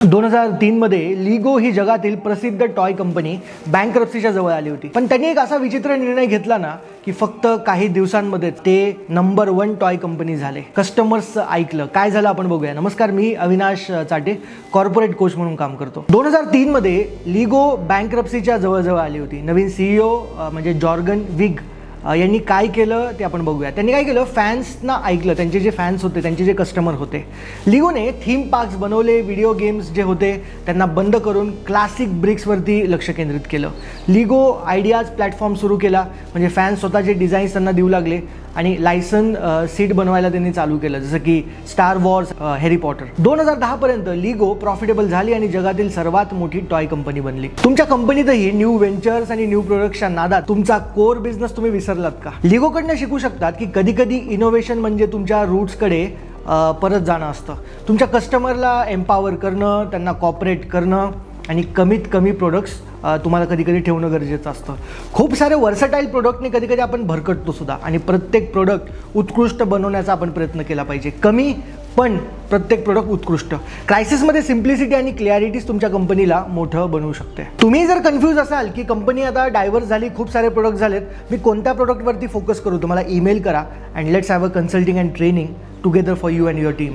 दोन हजार तीनमध्ये लिगो ही जगातील प्रसिद्ध टॉय कंपनी बँकरप्सीच्या जवळ आली होती. पण त्यांनी एक असा विचित्र निर्णय घेतला ना की फक्त काही दिवसांमध्ये ते नंबर वन टॉय कंपनी झाले. कस्टमर्सचं ऐकलं. काय झालं आपण बघूया. नमस्कार मी अविनाश चाटे कॉर्पोरेट कोच म्हणून काम करतो. दोन हजार तीनमध्ये लिगो बँकरप्सीच्या जवळजवळ आली होती. नवीन सीईओ म्हणजे जॉर्गन विग यांनी काय केलं ते आपण बघूया. त्यांनी काय केलं? फॅन्सना ऐकलं. त्यांचे जे फॅन्स होते त्यांचे जे कस्टमर होते. लिगोने थीम पार्क्स बनवले व्हिडिओ गेम्स जे होते त्यांना बंद करून क्लासिक ब्रिक्सवरती लक्ष केंद्रित केलं. लिगो आयडियाज प्लॅटफॉर्म सुरू केला. म्हणजे फॅन्स स्वतःचे डिझाईन्स त्यांना देऊ लागले. आणि लायसन सीट बनवायला त्यांनी चालू केलं जसं की स्टार वॉर्स हॅरी पॉटर. दोन हजार दहापर्यंत लिगो प्रॉफिटेबल झाली आणि जगातील सर्वात मोठी टॉय कंपनी बनली. तुमच्या कंपनीतही न्यू व्हेंचर्स आणि न्यू प्रोडक्टच्या नादात तुमचा कोर बिझनेस तुम्ही विसरलात का? लिगोकडनं शिकू शकतात की कधी कधी इनोव्हेशन म्हणजे तुमच्या रूट्सकडे परत जाणं असतं. तुमच्या कस्टमरला एम्पावर करणं त्यांना कॉपरेट करणं आणि कमीत कमी प्रोडक्ट्स तुम्हाला कधी कधी ठेवणं गरजेचं असतं. खूप सारे वर्सटाईल प्रोडक्टने कधी कधी आपण भरकटतो सुद्धा. आणि प्रत्येक प्रोडक्ट उत्कृष्ट बनवण्याचा आपण प्रयत्न केला पाहिजे. कमी पण प्रत्येक प्रोडक्ट उत्कृष्ट. क्रायसिसमध्ये सिम्प्लिसिटी आणि क्लॅरिटीज तुमच्या कंपनीला मोठं बनवू शकते. तुम्ही जर कन्फ्यूज असाल की कंपनी आता डायव्हर्स झाली खूप सारे प्रोडक्ट झालेत मी कोणत्या प्रोडक्टवरती फोकस करू? तुम्हाला ईमेल करा. And let's have a consulting and training together for you and your team